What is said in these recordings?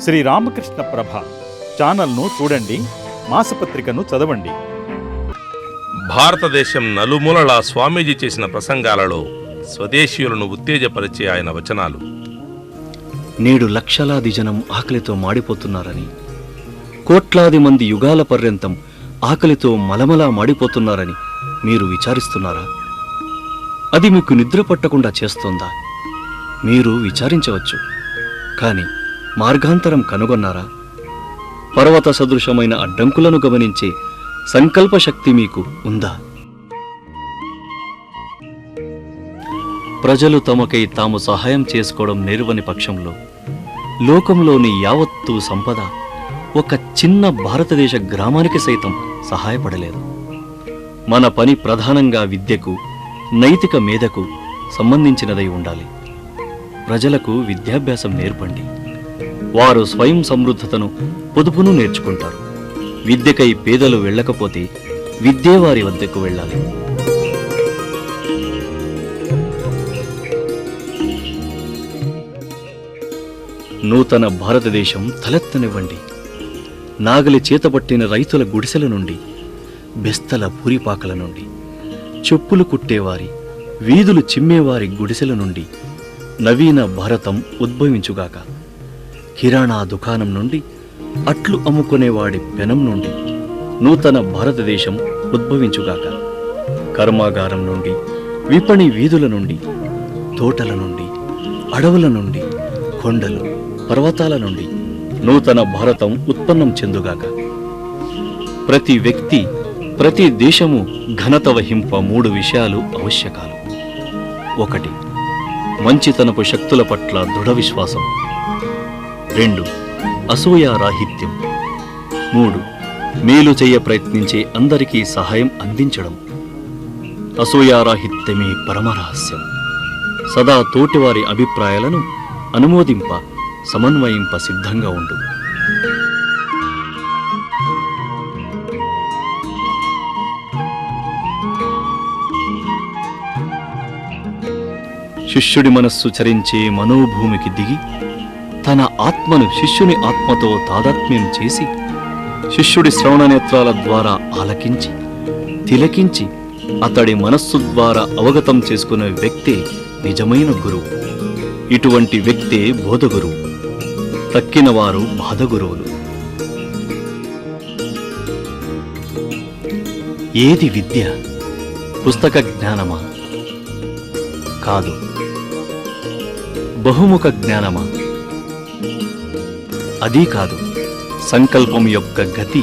శ్రీ రామకృష్ణ ప్రభ ఛానల్ను చూడండి మాసపత్రికను చదవండి. భారతదేశం నలుమూలలా స్వామీజీ చేసిన ప్రసంగాలలో స్వదేశీయులను ఉత్తేజపరిచే ఆయన వచనాలు. నేడు లక్షలాది జనం ఆకలితో మాడిపోతున్నారని కోట్లాది మంది యుగాల పర్యంతం ఆకలితో మలమలా మాడిపోతున్నారని మీరు విచారిస్తున్నారా? అది మీకు నిద్ర పట్టకుండా చేస్తోందా? మీరు విచారించవచ్చు. కాని మార్గాంతరం కనుగొన్నారా? పర్వత సదృశమైన అడ్డంకులను గమనించే సంకల్ప శక్తి మీకు ఉందా? ప్రజలు తమకై తాము సహాయం చేసుకోవడం నేర్వని పక్షంలో లోకంలోని యావత్తు సంపద ఒక చిన్న భారతదేశ గ్రామానికి సైతం సహాయపడలేదు. మన పని ప్రధానంగా విద్యకు నైతిక మేధకు సంబంధించినదై ఉండాలి. ప్రజలకు విద్యాభ్యాసం నేర్పండి. వారు స్వయం సమృద్ధతను పొదుపును నేర్చుకుంటారు. విద్యకై పేదలు వెళ్ళకపోతే విద్యే వారి వద్దకు వెళ్ళాలి. నూతన భారతదేశం తలెత్తనివ్వండి. నాగలి చేతపట్టిన రైతుల గుడిసెల నుండి బెస్తల పూరిపాకల నుండి చెప్పులు కుట్టేవారి వీధులు చిమ్మేవారి గుడిసెల నుండి నవీన భారతం ఉద్భవించుగాక. కిరాణా దుకాణం నుండి అట్లు అమ్ముకునేవాడి పెనం నుండి నూతన భారతదేశం ఉద్భవించుగాక. కర్మాగారం నుండి విపణి వీధుల నుండి తోటల నుండి అడవుల నుండి కొండలు పర్వతాల నుండి నూతన భారతం ఉత్పన్నం చెందుగాక. ప్రతి వ్యక్తి ప్రతి దేశము ఘనత వహింప మూడు విషయాలు ఆవశ్యకాలు ఒకటి మంచితనపు శక్తుల పట్ల దృఢ విశ్వాసం. రెండు. అసూయారాహిత్యం మూడు. మేలు చేయ ప్రయత్నించే అందరికీ సహాయం అందించడం. అసూయారాహిత్యమే పరమరహస్యం సదా తోటివారి అభిప్రాయాలను అనుమోదింప సమన్వయింప సిద్ధంగా ఉండు. శిష్యుడి మనస్సు చరించే మనోభూమికి దిగి తన ఆత్మను శిష్యుని ఆత్మతో తాదాత్మ్యం చేసి శిష్యుడి శ్రవణ నేత్రాల ద్వారా ఆలకించి తిలకించి అతడి మనస్సు ద్వారా అవగతం చేసుకునే వ్యక్తే నిజమైన గురువు. ఇటువంటి వ్యక్తే బోధగురువు తక్కినవారు బాధగురువులు. ఏది విద్య? పుస్తక జ్ఞానమా? కాదు. బహుముఖ జ్ఞానమా? అదీ కాదు సంకల్పం యొక్క గతి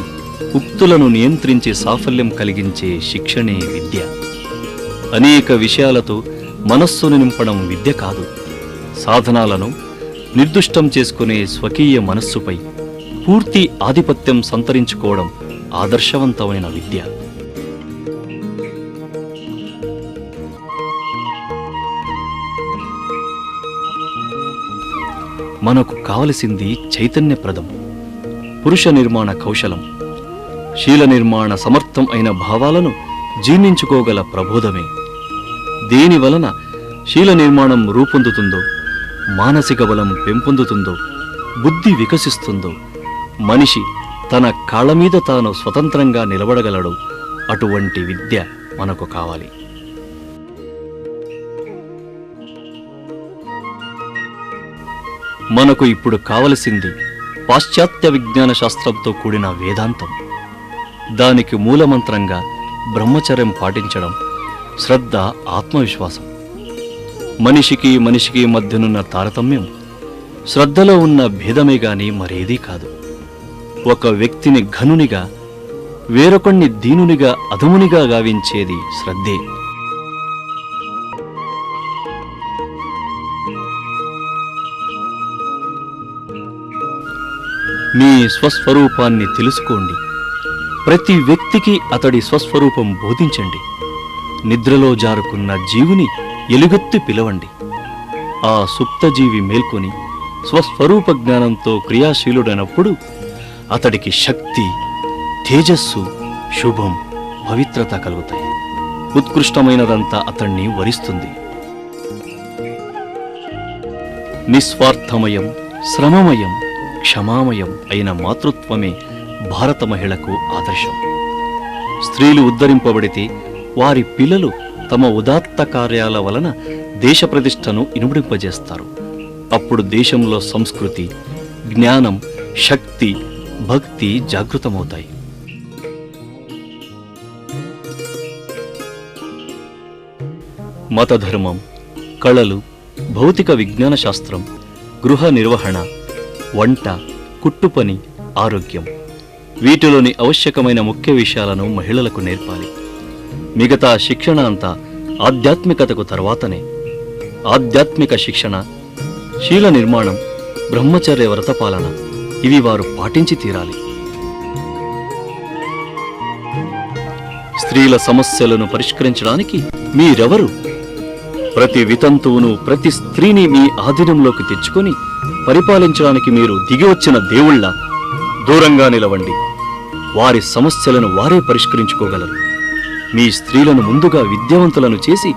ఉక్తులను నియంత్రించే సాఫల్యం కలిగించే శిక్షణే విద్య. అనేక విషయాలతో మనస్సును నింపడం విద్య కాదు. సాధనాలను నిర్దుష్టం చేసుకునే స్వకీయ మనస్సుపై పూర్తి ఆధిపత్యం సంతరించుకోవడం ఆదర్శవంతమైన విద్య. మనకు కావలసింది చైతన్యప్రదం పురుష నిర్మాణ కౌశలం శీల నిర్మాణ సమర్థం అయిన భావాలను జీర్ణించుకోగల ప్రబోధమే. దేని వలన శీల నిర్మాణం రూపొందుతుందో మానసిక బలం పెంపొందుతుందో బుద్ధి వికసిస్తుందో మనిషి తన కాళ్ళ మీద తాను స్వతంత్రంగా నిలబడగలడు అటువంటి విద్య మనకు కావాలి. మనకు ఇప్పుడు కావలసింది పాశ్చాత్య విజ్ఞాన శాస్త్రంతో కూడిన వేదాంతం. దానికి మూలమంత్రంగా బ్రహ్మచర్యం పాటించడం శ్రద్ధ ఆత్మవిశ్వాసం. మనిషికి మనిషికి మధ్యనున్న తారతమ్యం శ్రద్ధలో ఉన్న భేదమే గాని మరేదీ కాదు. ఒక వ్యక్తిని ఘనునిగా వేరొకణ్ణి దీనునిగా అధమునిగా గావించేది శ్రద్ధే. మీ స్వస్వరూపాన్ని తెలుసుకోండి. ప్రతి వ్యక్తికి అతడి స్వస్వరూపం బోధించండి. నిద్రలో జారుకున్న జీవుని ఎలుగెత్తి పిలవండి. ఆ సుప్తజీవి మేల్కొని స్వస్వరూప జ్ఞానంతో క్రియాశీలుడైనప్పుడు అతడికి శక్తి తేజస్సు శుభం పవిత్రత కలుగుతాయి. ఉత్కృష్టమైనదంతా అతణ్ణి వరిస్తుంది. నిస్వార్థమయం శ్రమమయం క్షమామయం అయిన మాతృత్వమే భారత మహిళకు ఆదర్శం. స్త్రీలు ఉద్ధరింపబడితే వారి పిల్లలు తమ ఉదాత్త కార్యాల వలన దేశ ప్రతిష్టను ఇనుమడింపజేస్తారు. అప్పుడు దేశంలో సంస్కృతి జ్ఞానం శక్తి భక్తి జాగృతమవుతాయి. మతధర్మం కళలు భౌతిక విజ్ఞాన శాస్త్రం గృహ నిర్వహణ వంట కుట్టుపని ఆరోగ్యం. వీటిలోని ఆవశ్యకమైన ముఖ్య విషయాలను మహిళలకు నేర్పాలి. మిగతా శిక్షణ అంతా ఆధ్యాత్మికతకు తర్వాతనే. ఆధ్యాత్మిక శిక్షణ శీల నిర్మాణం బ్రహ్మచర్య వ్రతపాలన ఇవి వారు పాటించి తీరాలి. స్త్రీల సమస్యలను పరిష్కరించడానికి మీరెవరు? ప్రతి వితంతువును ప్రతి స్త్రీని మీ ఆధీనంలోకి తెచ్చుకొని పరిపాలించడానికి మీరు దిగి వచ్చిన దేవుళ్ళ దూరంగా నిలవండి. వారి సమస్యలను వారే పరిష్కరించుకోగలరు. మీ స్త్రీలను ముందుగా విద్యావంతులను చేసి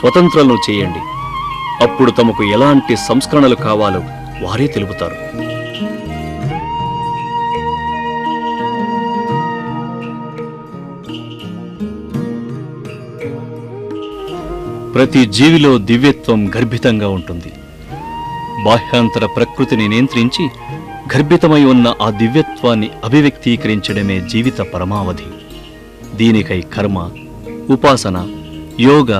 స్వతంత్రలను చేయండి. అప్పుడు తమకు ఎలాంటి సంస్కరణలు కావాలో వారే తెలుపుతారు. ప్రతి జీవిలో దివ్యత్వం గర్భితంగా ఉంటుంది. బాహ్యాంతర ప్రకృతిని నియంత్రించి గర్భితమై ఉన్న ఆ దివ్యత్వాన్ని అభివ్యక్తీకరించడమే జీవిత పరమావధి. దీనికై కర్మ ఉపాసన యోగ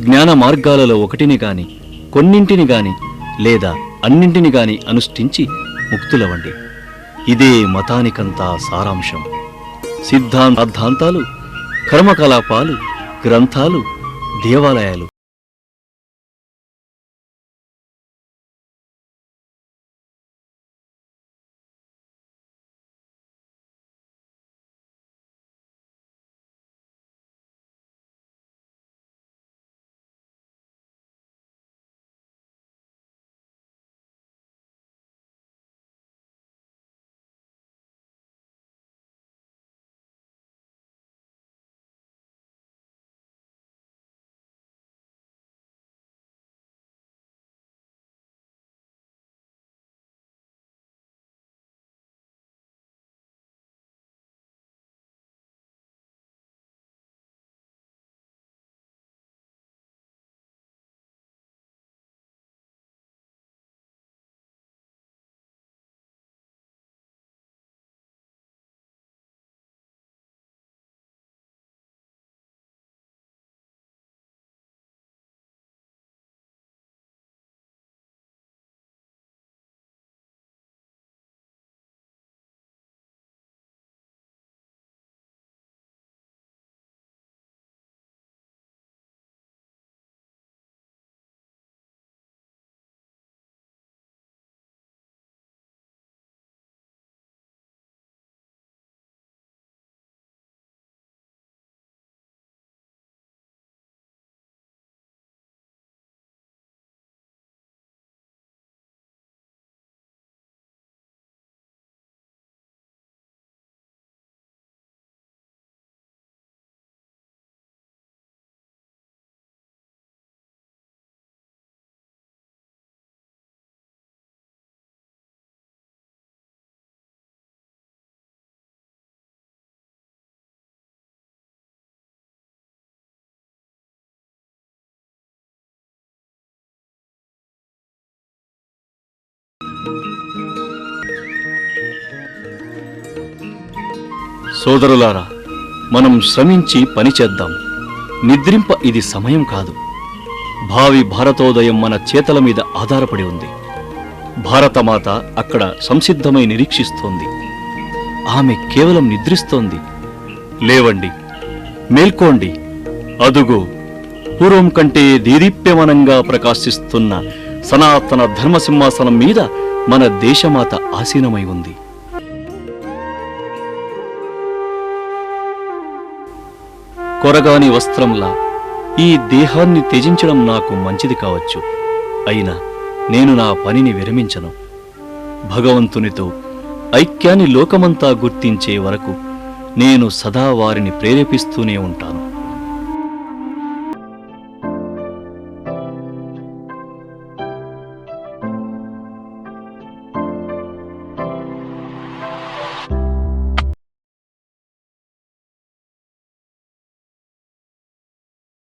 జ్ఞాన మార్గాలలో ఒకటిని గాని కొన్నింటిని గాని లేదా అన్నింటిని గాని అనుష్ఠించి ముక్తులవండి. ఇదే మతానికంతా సారాంశం. సిద్ధాంతాలు కర్మకలాపాలు గ్రంథాలు దేవాలయాలు. సోదరులారా మనం శ్రమించి పని చేద్దాం. నిద్రింప ఇది సమయం కాదు. భావి భారతోదయం మన చేతల మీద ఆధారపడి ఉంది. భారతమాత అక్కడ సంసిద్ధమై నిరీక్షిస్తోంది. ఆమె కేవలం నిద్రిస్తోంది. లేవండి మేల్కోండి. అదుగో పూర్వం కంటే దీదీప్యమనంగా ప్రకాశిస్తున్న సనాతన ధర్మసింహాసనం మీద మన దేశమాత ఆసీనమై ఉంది. కొరగాని వస్త్రంలా ఈ దేహాన్ని త్యజించడం నాకు మంచిది కావచ్చు. అయినా నేను నా పనిని విరమించను. భగవంతునితో ఐక్యాన్ని లోకమంతా గుర్తించే వరకు నేను సదా వారిని ప్రేరేపిస్తూనే ఉంటాను.